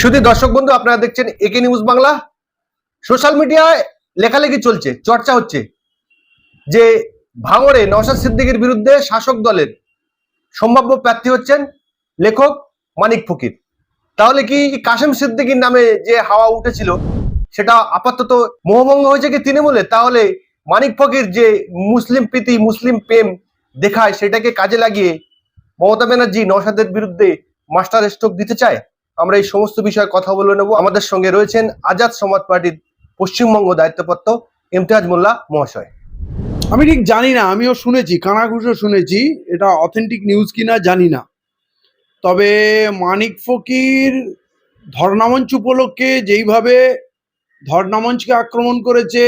শুধু দর্শক বন্ধু, আপনারা দেখছেন একে নিউজ বাংলা সোশ্যাল মিডিয়ায় লেখালেখি চলছে, চর্চা হচ্ছে। যে ভাঙড়ে নওশাদ সিদ্দিকীর বিরুদ্ধে শাসক দলের সম্ভাব্য প্রার্থী হচ্ছেন লেখক মানিক ফকির। তাহলে কি কাশেম সিদ্দিকীর নামে যে হাওয়া উঠেছিল, সেটা আপাতত মোহভঙ্গ হয়েছে কি তৃণমূলে? তাহলে মানিক ফকির যে মুসলিম প্রীতি, মুসলিম প্রেম দেখায়, সেটাকে কাজে লাগিয়ে মমতা ব্যানার্জি নওশাদের বিরুদ্ধে মাস্টার স্ট্রোক দিতে চায়? আমরা এই সমস্ত বিষয়ে কথা বলে নেব। আমাদের সঙ্গে রয়েছেন আজাদ সমাজ পার্টির পশ্চিমবঙ্গ দায়িত্বপ্রাপ্ত ইমতিয়াজ মোল্লা মহাশয়। আমি ঠিক জানি না, আমিও শুনেছি কানাঘুষো শুনেছি, এটা অথেন্টিক নিউজ কিনা জানি না। তবে মানিক ফকির ধর্নামঞ্চ উপলক্ষে যেইভাবে ধর্নামঞ্চকে আক্রমণ করেছে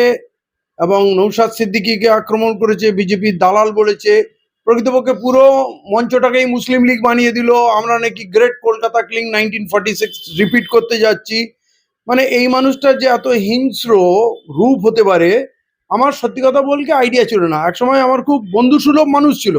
এবং নৌসাদ সিদ্দিকিকে আক্রমণ করেছে, বিজেপির দালাল বলেছে প্রকৃতপক্ষে পুরো মঞ্চটাকেই মুসলিম লীগ বানিয়ে দিল। আমরা নাকি great Kolkata killing nineteen forty six repeat করতে যাচ্ছি। মানে এই মানুষটার যে এত হিংস্র রূপ হতে পারে, আমার সত্যি কথা বলকে আইডিয়া ছিল না। একসময় আমার খুব বন্ধুসুলভ মানুষ ছিল।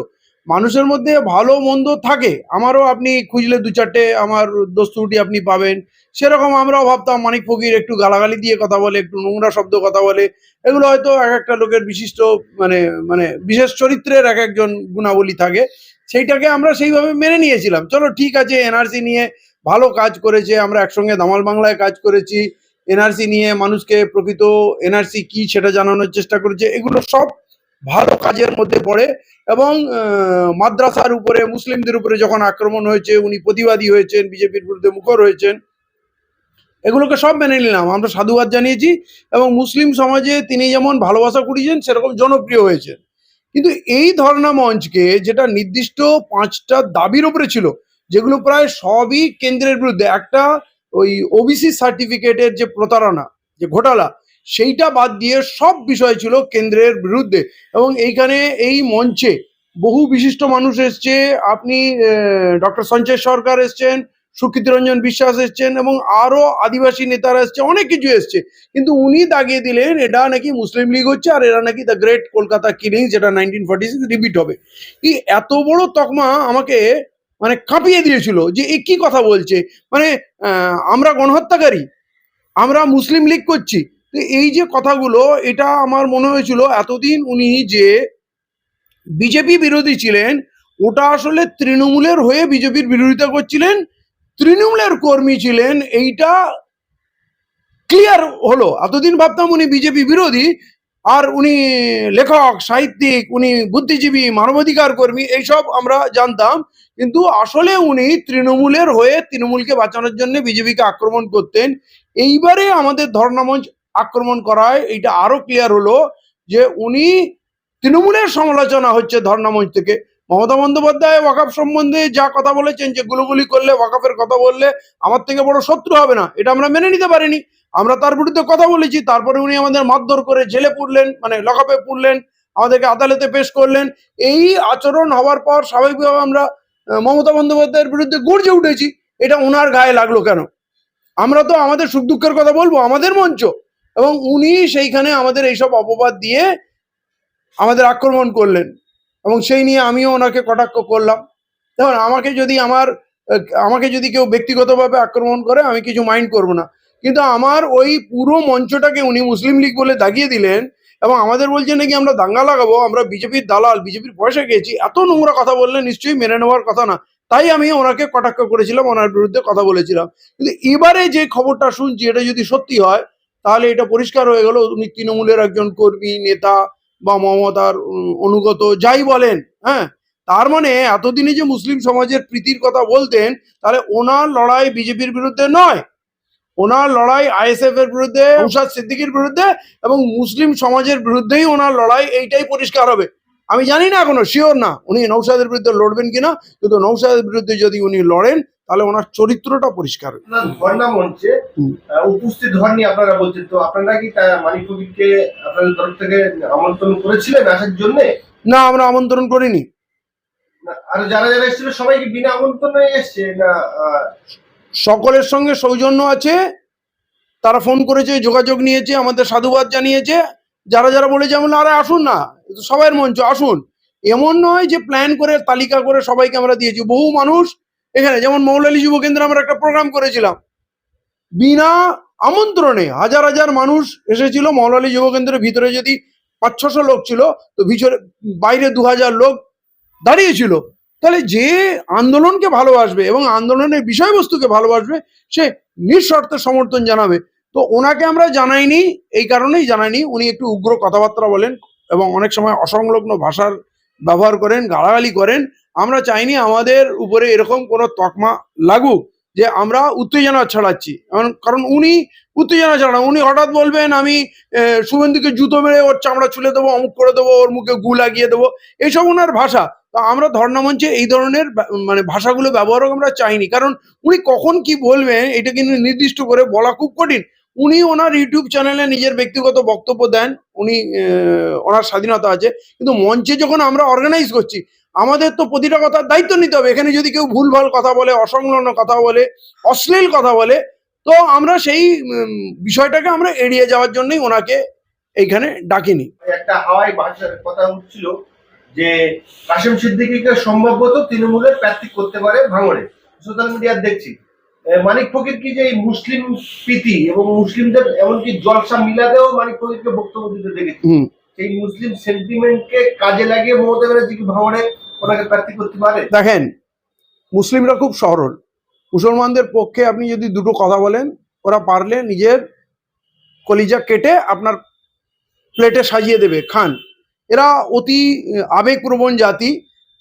মানুষের মধ্যে ভালো মন্দ থাকে, আমারও আপনি খুঁজলে দু চারটে আমার দস্তুটি আপনি পাবেন। সেরকম আমরাও ভাবতাম, মানিক ফকির একটু গালাগালি দিয়ে কথা বলে, একটু নোংরা শব্দ কথা বলে। এগুলো হয়তো এক একটা লোকের বিশিষ্ট মানে মানে বিশেষ চরিত্রের এক একজন গুণাবলী থাকে। সেইটাকে আমরা সেইভাবে মেনে নিয়েছিলাম। চলো ঠিক আছে এনআরসি নিয়ে ভালো কাজ করেছে, আমরা একসঙ্গে দামাল বাংলায় কাজ করেছি। এনআরসি নিয়ে মানুষকে প্রকৃত এনআরসি কি সেটা জানানোর চেষ্টা করেছে, এগুলো সব ভালো কাজের মধ্যে পড়ে এবং মাদ্রাসার উপরে, মুসলিমদের উপরে যখন আক্রমণ হয়েছে, উনি প্রতিবাদী হয়েছেন, বিজেপির বিরুদ্ধে মুখর হয়েছেন, এগুলোকে সব মেনে নিলাম। আমরা সাধুবাদ জানিয়েছি এবং মুসলিম সমাজে তিনি যেমন ভালোবাসা কুড়িয়েছেন, সেরকম জনপ্রিয় হয়েছেন। কিন্তু এই ধর্ণা মঞ্চকে যেটা নির্দিষ্ট পাঁচটা দাবির উপরে ছিল, যেগুলো প্রায় সবই কেন্দ্রের বিরুদ্ধে, একটা ওই ওবিসি সার্টিফিকেটের যে প্রতারণা, যে ঘোটালা সেইটা বাদ দিয়ে সব বিষয় ছিল কেন্দ্রের বিরুদ্ধে। এবং এইখানে এই মঞ্চে বহু বিশিষ্ট মানুষ এসছে। আপনি ডক্টর সঞ্জয় সরকার এসছেন সুকৃতি রঞ্জন বিশ্বাস এসছেন এবং আরও আদিবাসী নেতারা এসছে, অনেক কিছু এসছে। কিন্তু উনি দাগিয়ে দিলেন, এটা নাকি মুসলিম লীগ হচ্ছে আর এরা নাকি দ্য গ্রেট কলকাতা কিলিং যেটা নাইনটিন ফর্টি সিক্স রিপিট হবে। কি এত বড় তকমা আমাকে মানে কাঁপিয়ে দিয়েছিল যে এ কি কথা বলছে? মানে আমরা গণহত্যাকারী, আমরা মুসলিম লীগ করছি এই যে কথাগুলো, এটা আমার মনে হয়েছিল এতদিন উনি যে বিজেপি বিরোধী ছিলেন, ওটা আসলে তৃণমূলের হয়ে বিজেপির বিরোধিতা করছিলেন, তৃণমূলের কর্মী ছিলেন, এইটা ক্লিয়ার হলো। এতদিন ভাবতাম উনি বিজেপি বিরোধী, আর উনি লেখক, সাহিত্যিক, উনি বুদ্ধিজীবী, মানবাধিকার কর্মী, এইসব আমরা জানতাম, কিন্তু আসলে উনি তৃণমূলের হয়ে তৃণমূলকে বাঁচানোর জন্য বিজেপিকে আক্রমণ করতেন। এইবারে আমাদের ধর্ণামঞ্চ আক্রমণ করায়, এইটা আরও ক্লিয়ার হলো যে উনি তৃণমূলের সমালোচনা হচ্ছে ধর্ণামঞ্চ থেকে। মমতা বন্দ্যোপাধ্যায় ওয়াকাফ সম্বন্ধে যা কথা বলেছেন যে গুলোগুলি করলে, ওয়াকাফের কথা বললে আমার থেকে বড় শত্রু হবে না, এটা আমরা মেনে নিতে পারিনি। আমরা তার বিরুদ্ধে কথা বলেছি, তারপরে উনি আমাদের মারধর করে জেলে পুরলেন মানে লকআপে পুরলেন, আমাদেরকে আদালতে পেশ করলেন। এই আচরণ হওয়ার পর স্বাভাবিকভাবে আমরা মমতা বন্দ্যোপাধ্যায়ের বিরুদ্ধে গর্জে উঠেছি, এটা ওনার গায়ে লাগল কেন? আমরা তো আমাদের সুখ দুঃখের কথা বলব, আমাদের মঞ্চ। এবং উনি সেইখানে আমাদের এইসব অপবাদ দিয়ে আমাদের আক্রমণ করলেন। এবং সেই নিয়ে আমিও ওনাকে কটাক্ষ করলাম। দেখুন, আমাকে যদি আমার, আমাকে যদি কেউ ব্যক্তিগতভাবে আক্রমণ করে, আমি কিছু মাইন্ড করব না। কিন্তু আমার ওই পুরো মঞ্চটাকে উনি মুসলিম লীগ বলে দাগিয়ে দিলেন এবং আমাদের বলছেন নাকি আমরা দাঙ্গা লাগাবো, আমরা বিজেপির দালাল, বিজেপির পয়সা খেয়েছি, এত নোংরা কথা বললে নিশ্চয়ই মেনে নেওয়ার কথা না। তাই আমি ওনাকে কটাক্ষ করেছিলাম, ওনার বিরুদ্ধে কথা বলেছিলাম। কিন্তু এবারে যে খবরটা শুনছি, এটা যদি সত্যি হয় তাহলে এটা পরিষ্কার হয়ে গেল। উনি তৃণমূলের একজন কর্মী নেতা বা মমতার অনুগত যাই বলেন হ্যাঁ? তার মানে এতদিনে যে মুসলিম সমাজের প্রীতির কথা বলতেন তাহলে ওনার লড়াই বিজেপির বিরুদ্ধে নয়। ওনার লড়াই আইএসএফ এর বিরুদ্ধে সিদ্দিকির বিরুদ্ধে এবং মুসলিম সমাজের বিরুদ্ধেই ওনার লড়াই এইটাই পরিষ্কার হবে। আমি জানি না এখনও শিওর না। উনি নৌসাদের বিরুদ্ধে লড়বেন কিনা কিন্তু নৌসাদের বিরুদ্ধে যদি উনি লড়েন তাহলে ওনার চরিত্রটা পরিষ্কার। ধর্ণা মঞ্চে উপস্থিত হননি আপনারা বলছেন। তো আপনারা কি আপনাদের তরফ থেকে আমন্ত্রণ করেছিলেন আসার জন্য? না আমরা আমন্ত্রণ করিনি। আর যারা যারা এসেছিল সবাই কি বিনা আমন্ত্রণে এসছে? না সকলের সঙ্গে সৌজন্য আছে। তারা ফোন করেছে যোগাযোগ নিয়েছে আমাদের সাধুবাদ জানিয়েছে। যারা যারা বলেছে আমি বললাম, আরে আসুন না। সবাইয়ের মঞ্চ, আসুন। এমন নয় যে প্ল্যান করে, তালিকা করে সবাইকে আমরা দিয়েছি। বহু মানুষ এখানে, যেমন মৌলালী যুব কেন্দ্রে আমরা একটা প্রোগ্রাম করেছিলাম। বিনা আমন্ত্রণে হাজার হাজার মানুষ এসেছিল মৌলালী যুবকেন্দ্রের ভিতরে যদি পাঁচ ছশো লোক ছিল, তো ভিতরে বাইরে দু হাজার লোক দাঁড়িয়েছিল। তাহলে যে আন্দোলনকে ভালোবাসবে এবং আন্দোলনের বিষয়বস্তুকে ভালোবাসবে, সে নিঃশর্ত সমর্থন জানাবে। তো ওনাকে আমরা জানাইনি, এই কারণেই জানাইনি। উনি একটু উগ্র কথাবার্তা বলেন। এবং অনেক সময় অসংলগ্ন ভাষার ব্যবহার করেন, গালাগালি করেন। আমরা চাইনি আমাদের উপরে এরকম কোনো তকমা লাগুক যে আমরা উত্তেজনা ছড়াচ্ছি। কারণ- উনি উত্তেজনা ছড়ান। উনি হঠাৎ বলবেন, আমি শুভেন্দুকে জুতো মেরে ওর চামড়া ছুলে দেবো, অমুক করে দেবো, ওর মুখে গু লাগিয়ে দেবো। এইসব ওনার ভাষা। তো আমরা ধর্ণামঞ্চে এই ধরনের মানে ভাষাগুলো ব্যবহারও আমরা চাইনি। কারণ উনি কখন কি বলবেন, এটা কিন্তু নির্দিষ্ট করে বলা খুব কঠিন। উনি ওনার ইউটিউব চ্যানেলে নিজের ব্যক্তিগত বক্তব্য দেন, উনি ওনার স্বাধীনতা আছে, কিন্তু মঞ্চে যখন আমরা অর্গানাইজ করছি, আমাদের তো প্রতিটা কথার দায়িত্ব নিতে হবে। এখানে যদি কেউ ভুলভাল কথা বলে, অসংলগ্ন কথা বলে, অশ্লীল কথা বলে, তো আমরা সেই বিষয়টাকে আমরা এড়িয়ে যাওয়ার জন্যই ওনাকে এইখানে ডাকিনি। একটা হাওয়াই ভাষার কথা উঠছিল যে, কাশেম সিদ্দিকীকে সম্ভবত তৃণমূলের প্রার্থী করতে পারে ভাঙড়ে। সোশ্যাল মিডিয়ার দেখছি। মানিক ফকির কি যে মুসলিম প্রীতি এবং মুসলিমদের এমনকি জলসা মিলাদেও মানিক ফকিরকে বক্তব্য দিতে দেখেছি। সেই মুসলিম সেন্টিমেন্টকে কাজে লাগিয়ে মমতা ব্যানার্জি কি ভাঙড়ে ওনাকে প্রার্থী করতে পারে? দেখেন মুসলিমরা খুব সরল। মুসলমানদের পক্ষে আপনি যদি দুটো কথা বলেন ওরা পারলে নিজের কলিজা কেটে আপনার প্লেটে সাজিয়ে দেবে খান। এরা অতি আবেগপ্রবণ জাতি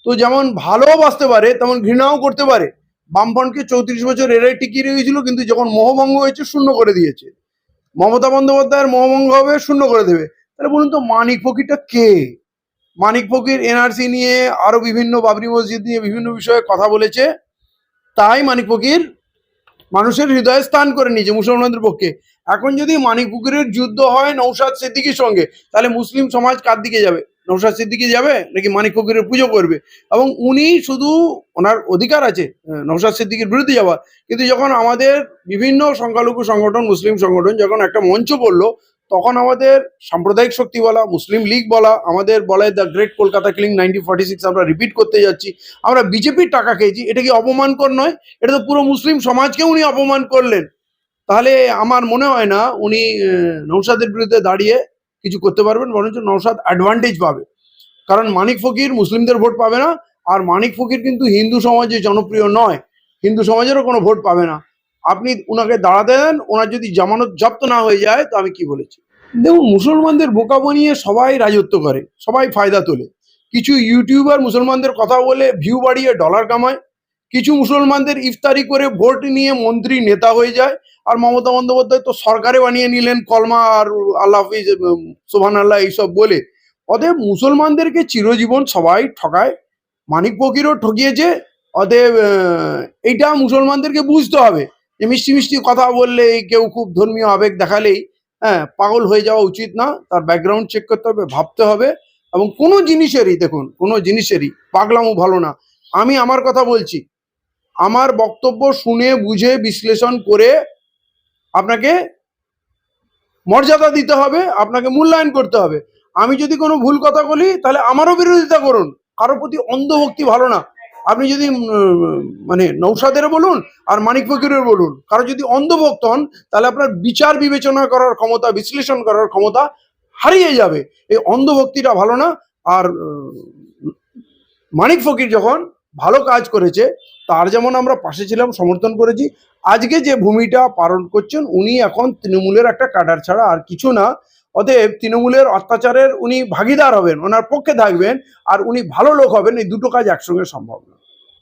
তো যেমন ভালোও বাঁচতে পারে তেমন ঘৃণাও করতে পারে। বামফ্রন্টকে চৌত্রিশ বছর এরাই টিকিয়ে রেখেছিল, কিন্তু যখন মোহভঙ্গ হয়েছে, শূন্য করে দিয়েছে। মমতা বন্দ্যোপাধ্যায়ের মোহভঙ্গ হবে, শূন্য করে দেবে। তাহলে বলুন তো, মানিক ফকিরটা কে? মানিক ফকির এনআরসি নিয়ে আরও বিভিন্ন বাবরি মসজিদ নিয়ে বিভিন্ন বিষয়ে কথা বলেছে। তাই মানিক ফকির মানুষের হৃদয়ে স্থান করে নিয়েছে মুসলমানদের পক্ষে। এখন যদি মানিক ফকিরের যুদ্ধ হয় নৌসাদ সিদ্দিকির সঙ্গে, তাহলে মুসলিম সমাজ কার দিকে যাবে? নৌসাদ সিদ্দিকি যাবে নাকি মানিক ফকিরের পুজো করবে? এবং উনি শুধু ওনার অধিকার আছে নৌসাদ সিদ্দিকির বিরুদ্ধে যাওয়া। কিন্তু যখন আমাদের বিভিন্ন সংখ্যালঘু সংগঠন, মুসলিম সংগঠন যখন একটা মঞ্চ করল, তখন আমাদের সাম্প্রদায়িক শক্তি বলা, মুসলিম লীগ বলা, আমাদের বলা the great Kolkata killing nineteen forty six আমরা রিপিট করতে যাচ্ছি, আমরা বিজেপির টাকা খেয়েছি, এটা কি অপমানকর নয়? এটা তো পুরো মুসলিম সমাজকে উনি অপমান করলেন। তাহলে আমার মনে হয় না উনি নৌসাদের বিরুদ্ধে দাঁড়িয়ে কিছু করতে পারবেন, বরঞ্চ নৌসাদ অ্যাডভান্টেজ পাবে। কারণ মানিক ফকির মুসলিমদের ভোট পাবে না, আর মানিক ফকির কিন্তু হিন্দু সমাজে জনপ্রিয় নয়। হিন্দু সমাজেরও কোনো ভোট পাবে না। আপনি ওনাকে দাঁড়াতে দেন ওনার যদি জামানত জব্দ না হয়ে যায়, তো আমি কি বলেছি? দেখুন, মুসলমানদের বোকা বানিয়ে সবাই রাজত্ব করে, সবাই ফায়দা তোলে। কিছু ইউটিউবার মুসলমানদের কথা বলে ভিউ বাড়িয়ে ডলার কামায়, কিছু মুসলমানদের ইফতারি করে ভোট নিয়ে মন্ত্রী নেতা হয়ে যায় আর মমতা বন্দ্যোপাধ্যায় তো সরকারে বানিয়ে নিলেন, কলমা আর আল্লাহ হাফিজ সোহান আল্লাহ এইসব বলে। অতএব মুসলমানদেরকে চিরজীবন সবাই ঠকায়। মানিক ফকিরও ঠকিয়েছে। অতএব এইটা মুসলমানদেরকে বুঝতে হবে যে মিষ্টি মিষ্টি কথা বললে কেউ খুব ধর্মীয় আবেগ দেখালেই হ্যাঁ পাগল হয়ে যাওয়া উচিত না। তার ব্যাকগ্রাউন্ড চেক করতে হবে, ভাবতে হবে। এবং কোনো জিনিসেরই, দেখুন, কোনো জিনিসেরই পাগলামও ভালো না। আমি আমার কথা বলছি। আমার বক্তব্য শুনে, বুঝে, বিশ্লেষণ করে আপনাকে মর্যাদা দিতে হবে, আপনাকে মূল্যায়ন করতে হবে। আমি যদি কোনো ভুল কথা বলি, তাহলে আমারও বিরোধিতা করুন। কারোর প্রতি অন্ধভক্তি ভালো না। আপনি যদি মানে নৌসাদের বলুন আর মানিক ফকিরের বলুন। কারও যদি অন্ধভক্ত হন, তাহলে আপনার বিচার বিবেচনা করার ক্ষমতা, বিশ্লেষণ করার ক্ষমতা হারিয়ে যাবে। এই অন্ধভক্তিটা ভালো না। আর মানিক ফকির যখন ভালো কাজ করেছে তার যেমন আমরা পাশে ছিলাম, সমর্থন করেছি। আজকে যে ভূমিটা পালন করছেন, উনি এখন তৃণমূলের একটা কাটার ছাড়া আর কিছু না। অতএব তৃণমূলের অত্যাচারের উনি ভাগিদার হবেন, ওনার পক্ষে থাকবেন, আর উনি ভালো লোক হবেন, এই দুটো কাজ একসঙ্গে সম্ভব না